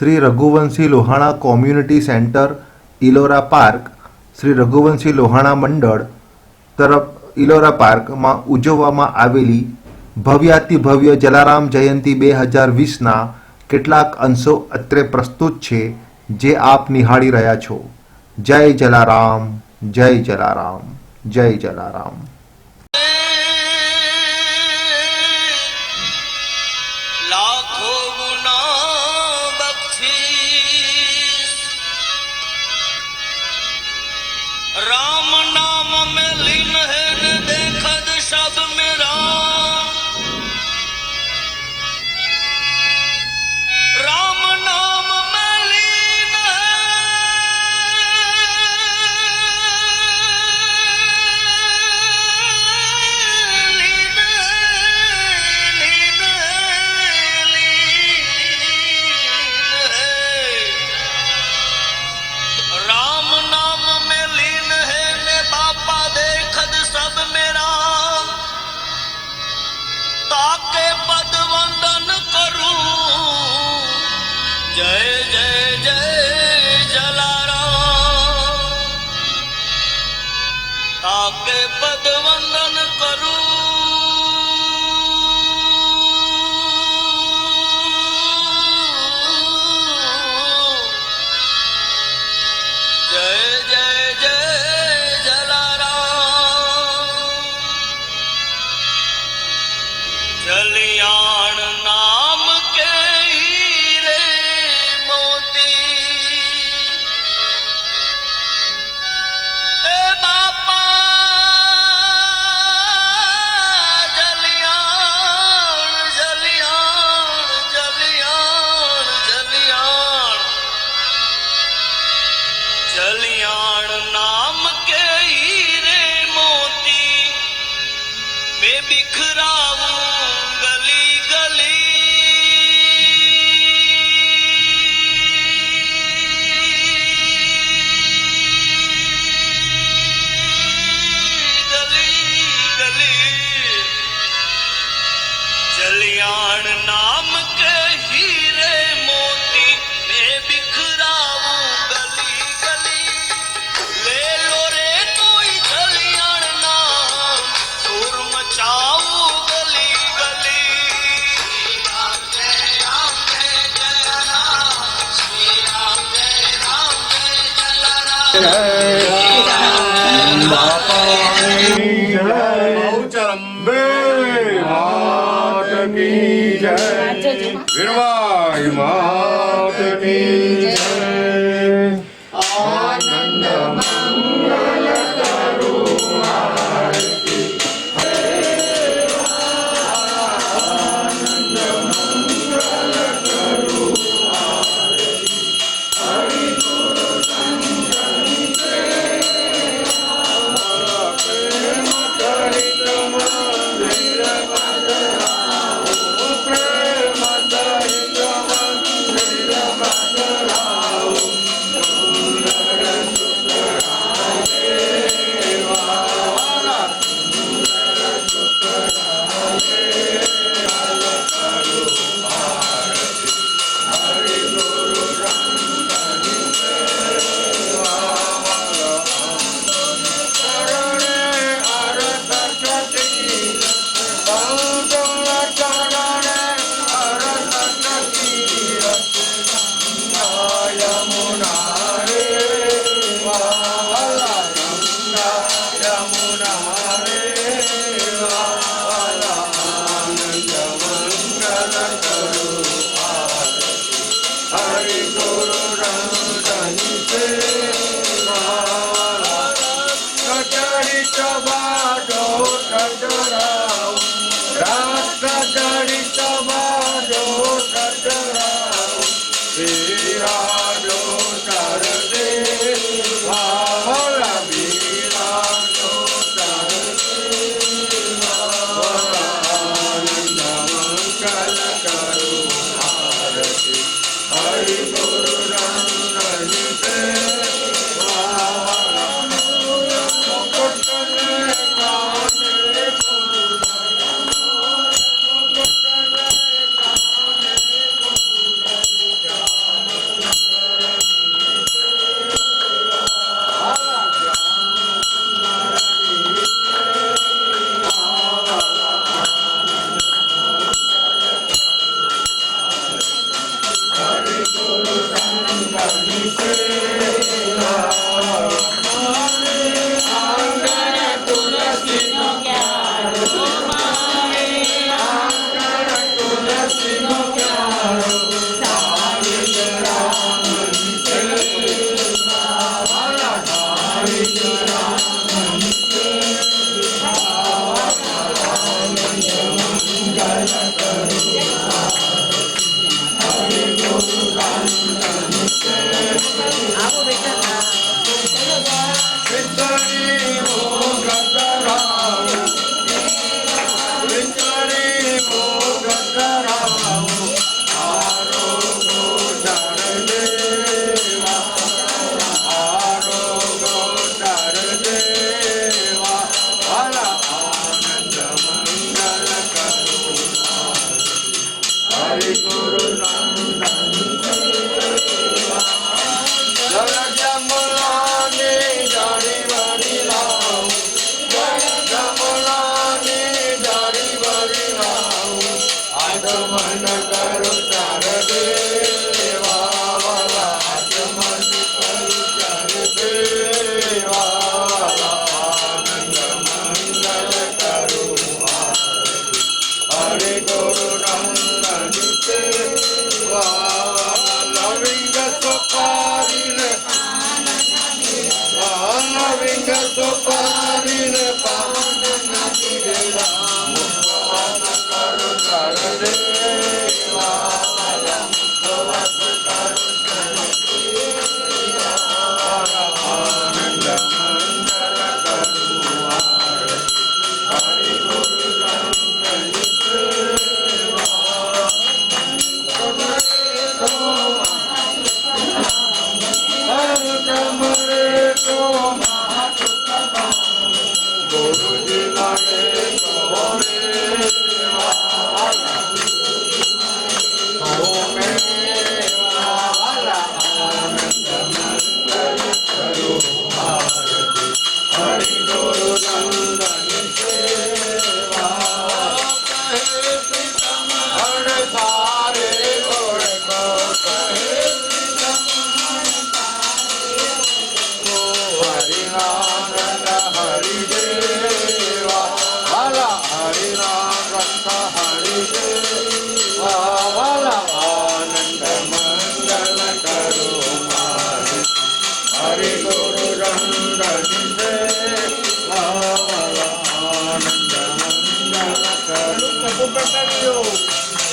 Shri Raghuvanshi Lohana community centre, Ellora park, Shri Raghuvanshi Lohana મંડળ તરફ ઇલોરા પાર્કમાં ઉજવવામાં આવેલી ભવ્યાતિભવ્ય જલારામ જયંતિ બે હજાર વીસના કેટલાક અંશો અત્રે પ્રસ્તુત છે, જે આપ નિહાળી રહ્યા છો. જય જલારામ જય જલારામ જય જલારામ. राम नाम में लीन है देखद सब में তোমার করো could all adorar. கருத்தாரதே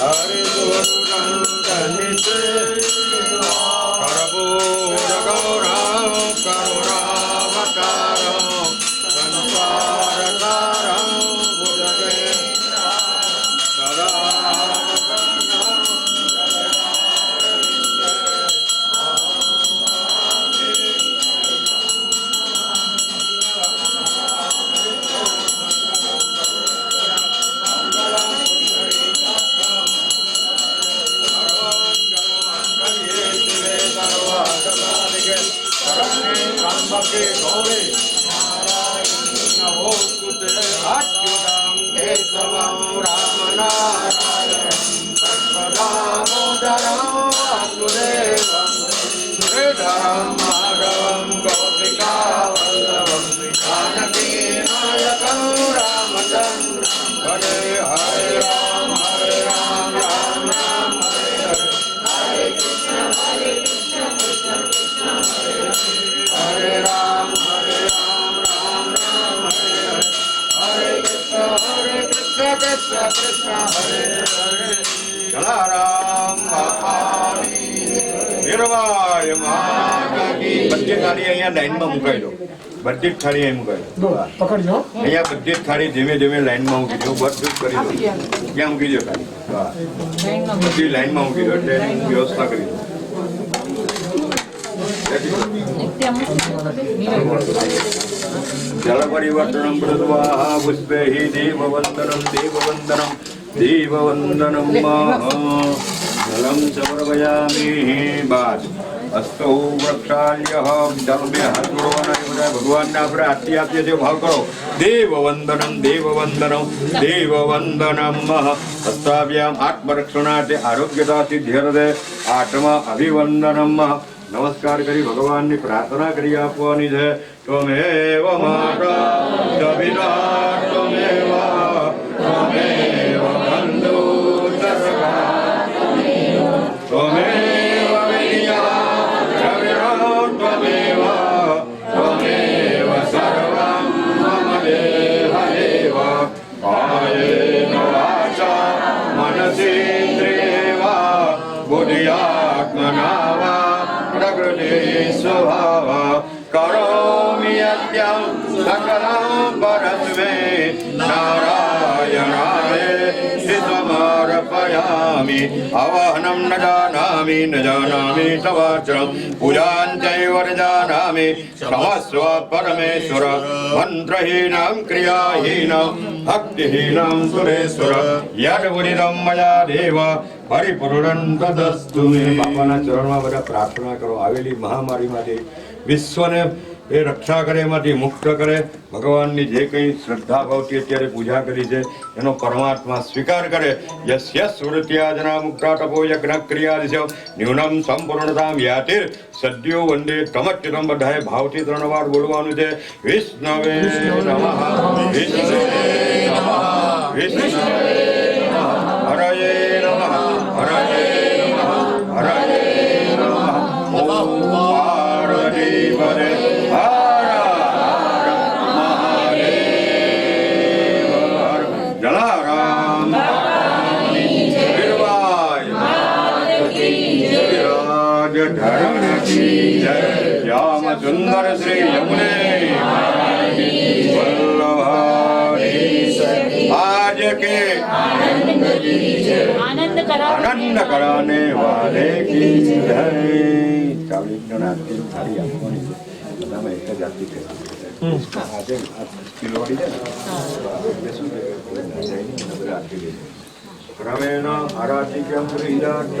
Hare Guru Ram Dhanite. અહીંયા લાઈનમાં મુકાઈ બધી જ થાળી અહીં મુકાઈ પકડજો અહીંયા બધી જ થાળી ધીમે ધીમે લાઈનમાં મૂકી દો. બધું જ કરી દો. ક્યાં મૂકી દો થાળી બધી લાઈનમાં મૂકી દો એટલે વ્યવસ્થા કરી દો. જળપરિવર્તనం મૃદવાહ પુષ્પૈ દેવવંદનમ દેવવંદનમ દેવવંદનમ જલમ સમર્પયામી બાદ. અસ્તો વૃક્ષાલ્ય ચાલો બે હાથ જોડવાના એ બધા ભગવાનને આપણે આરતી આપીએ છીએ. ભાવ કરો. દેવવંદનમ દેવવંદનમ દેવવંદનમ. હસ્તાભ્યામ આત્મરક્ષણાર્થે આરોગ્યતા સિદ્ધ્યર્થે આત્મા અભિવંદનમ. નમસ્કાર કરી ભગવાનની પ્રાર્થના કરી આપવાની છે. ત્વમેવ માતા समर्पयामि अवहनं न जानामि न जानामि तवाचरं पूजां चैव न जानामि क्षमस्व परमेश्वर मन्त्रहीनं क्रियाहीनं भक्तिहीनं सुरेश्वर યદુરિદમ મયા દેવ પરિપૂર્ણં તદસ્તુ મે બાપાના ચરણમાં બધા પ્રાર્થના કરો આવેલી મહામારીમાંથી વિશ્વને એ રક્ષા કરે, એમાંથી મુક્ત કરે. ભગવાનની જે કંઈ શ્રદ્ધા ભાવથી અત્યારે પૂજા કરી છે, એનો પરમાત્મા સ્વીકાર કરે. યસ્ય સ્મૃત્યાજના મુક્તા તપો યજ્ઞ છે ન્યૂનમ સંપૂર્ણતામ યાતિર. સદ્યો વંદે તમચ્યુતમ બધાએ ભાવથી ત્રણ વાર બોલવાનું છે. વિષ્ણવે નમઃ. વિષ્ણવે નમઃ. વિષ્ણવે સુંદર શ્રી યમુને આજ કે આનંદ કરાને વાલે કી જય. ચાલી જણાતી થાળી આપવાની છે. બધામાં એક જ આપી છે. આજે કિલોવાળી છે ને. બધા આપી દે. ક્રમેણ આરાધિક્યમ ક્રીડાટઃ.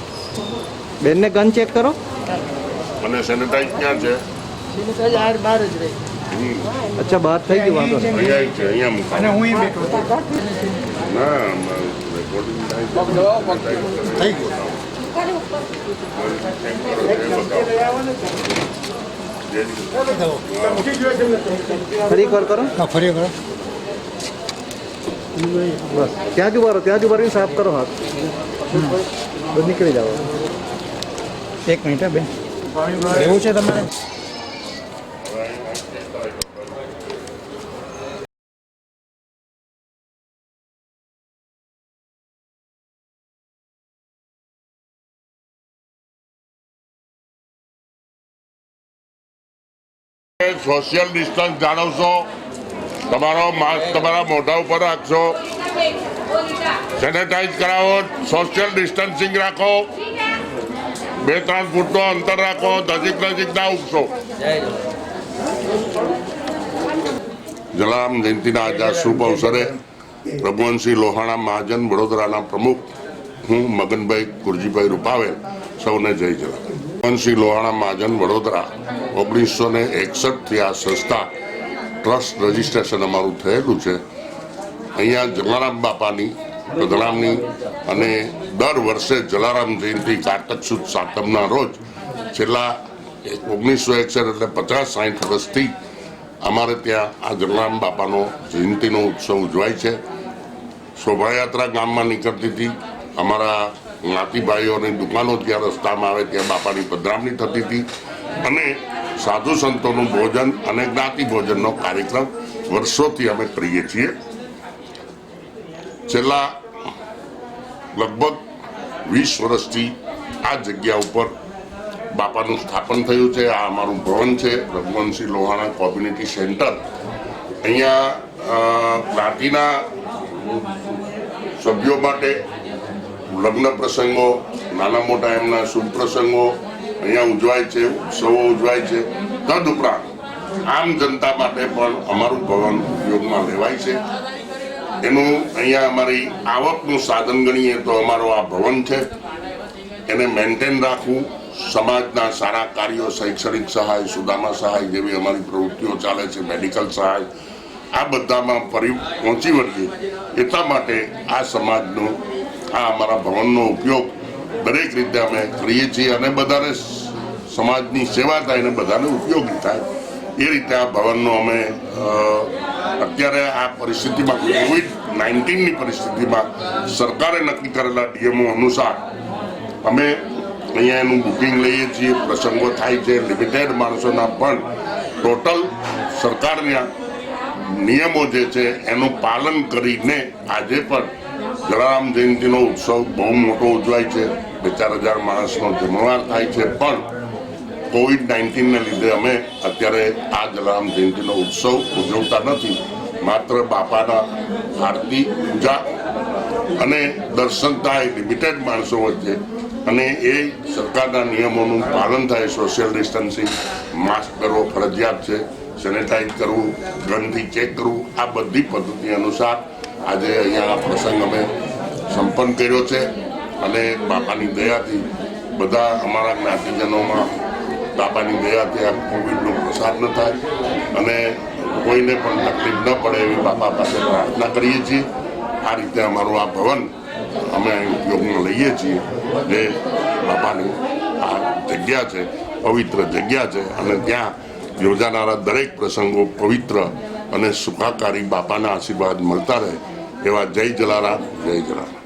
બેનને ગન ચેક કરો. અને સેનેટાઈઝ ક્યાં છે. અચ્છા બહાર થઈ ગયું વાંધો નહીં. અહીંયા છે અહીંયા મૂકો. અને હું ના રેકોર્ડિંગ થાય થઈ ગયું. ફરી એક વાર કરો. ફરી કરો બસ. ત્યાં જ ઊભા રહો ત્યાં જ ઊભા રહીને સાફ કરો હાથ. બસ નીકળી જાઓ. એક મિનિટ બેન. એવું છે તમારે? સોશિયલ ડિસ્ટન્સ જાળવશો. તમારો માસ્ક તમારા મોઢા ઉપર રાખશો. સેનેટાઈઝ કરાવો સોશિયલ ડિસ્ટન્સિંગ રાખો. બે, ત્રણ ફૂટનું અંતર રાખો, નજીક નજીક ના ઉપસો જલારામ જયંતિના આજે શુભ અવસરે રઘુવંશી લોહાણા મહાજન વડોદરાના પ્રમુખ હું મગનભાઈ કુરજીભાઈ રૂપાવેલ સૌને જય જલા રઘુવંશી લોહાણા મહાજન વડોદરા ઓગણીસો ને એકસઠથી આ સંસ્થા ટ્રસ્ટ રજિસ્ટ્રેશન અમારું થયેલું છે. અહીંયા જલારામ બાપાની પ્રધરામની અને દર વર્ષે જલારામ જયંતિ કારતક સુદ સાતમના રોજ છેલ્લા ઓગણીસો એકસઠ એટલે પચાસ સાઠ વર્ષથી અમારે ત્યાં આ જલારામ બાપાનો જયંતિનો ઉત્સવ ઉજવાય છે. શોભાયાત્રા ગામમાં નીકળતી હતી. અમારા જ્ઞાતિભાઈઓની દુકાનો ત્યાં રસ્તામાં આવે ત્યાં બાપાની પધરામણી થતી હતી. અને સાધુ સંતોનું ભોજન અને જ્ઞાતિ ભોજનનો કાર્યક્રમ વર્ષોથી અમે કરીએ છીએ. છેલ્લા લગભગ વીસ વર્ષથી આ જગ્યા ઉપર બાપાનું સ્થાપન થયું છે, આ અમારું ભવન છે રઘુવંશી લોહાણા કોમ્યુનિટી સેન્ટર. અહીંયા જ્ઞાતિના સભ્યો માટે લગ્ન પ્રસંગો, નાના મોટા એમના શુભ પ્રસંગો, અહીંયા ઉજવાય છે, ઉત્સવો ઉજવાય છે. તદુપરાંત આમ જનતા માટે પણ અમારું ભવન ઉપયોગમાં લેવાય છે. એનું અહીંયા અમારી આવકનું સાધન ગણીએ તો અમારો આ ભવન છે. એને મેન્ટેન રાખવું, સમાજના સારા કાર્યો, શૈક્ષણિક સહાય, સુદામા સહાય જેવી અમારી પ્રવૃત્તિઓ ચાલે છે મેડિકલ સહાય. આ બધામાં ફરી પહોંચી વળીએ. એટલા માટે આ સમાજનો, આ અમારા ભવનનો ઉપયોગ દરેક રીતે અમે કરીએ છીએ અને બધાને સમાજની સેવા થાય અને બધાને ઉપયોગી થાય. એ રીતે આ ભવનનો અમે અત્યારે આ પરિસ્થિતિમાં કોવિડ નાઇન્ટીનની પરિસ્થિતિમાં સરકારે નક્કી કરેલા ડીએમઓ અનુસાર અમે અહીંયા એનું બુકિંગ લઈએ છીએ, પ્રસંગો થાય છે લિમિટેડ માણસોના પણ ટોટલ સરકારના નિયમો જે છે એનું પાલન કરીને આજે પણ જલારામ જયંતિનો ઉત્સવ બહુ મોટો ઉજવાય છે. બે ચાર હજાર માણસનો જમણવાર થાય છે. પણ કોવિડ નાઇન્ટીનને લીધે અમે અત્યારે આ જલારામ જયંતિનો ઉત્સવ ઉજવતા નથી. માત્ર બાપાના આરતી, પૂજા અને દર્શન થાય લિમિટેડ માણસો વચ્ચે. અને એ સરકારના નિયમોનું પાલન થાય સોશિયલ ડિસ્ટન્સિંગ માસ્ક કરવો ફરજિયાત છે સેનેટાઈઝ કરવું, ગનથી ચેક કરવું, આ બધી પદ્ધતિ અનુસાર આજે અહીંયા પ્રસંગ અમે સંપન્ન કર્યો છે. અને બાપાની દયાથી બધા અમારા જ્ઞાતિજનોમાં બાપાની દયાથી આ કોવિડનો પ્રસાર ન થાય અને કોઈને પણ તકલીફ ન પડે એવી બાપા પાસે પ્રાર્થના કરીએ છીએ. આ રીતે અમારું આ ભવન અમે ઉપયોગમાં લઈએ છીએ જે બાપાની આ જગ્યા છે, પવિત્ર જગ્યા છે અને ત્યાં યોજાનારા દરેક પ્રસંગો પવિત્ર અને સુખાકારી બાપાના આશીર્વાદ મળતા રહે એવા જય જલારામ જય જલારામ.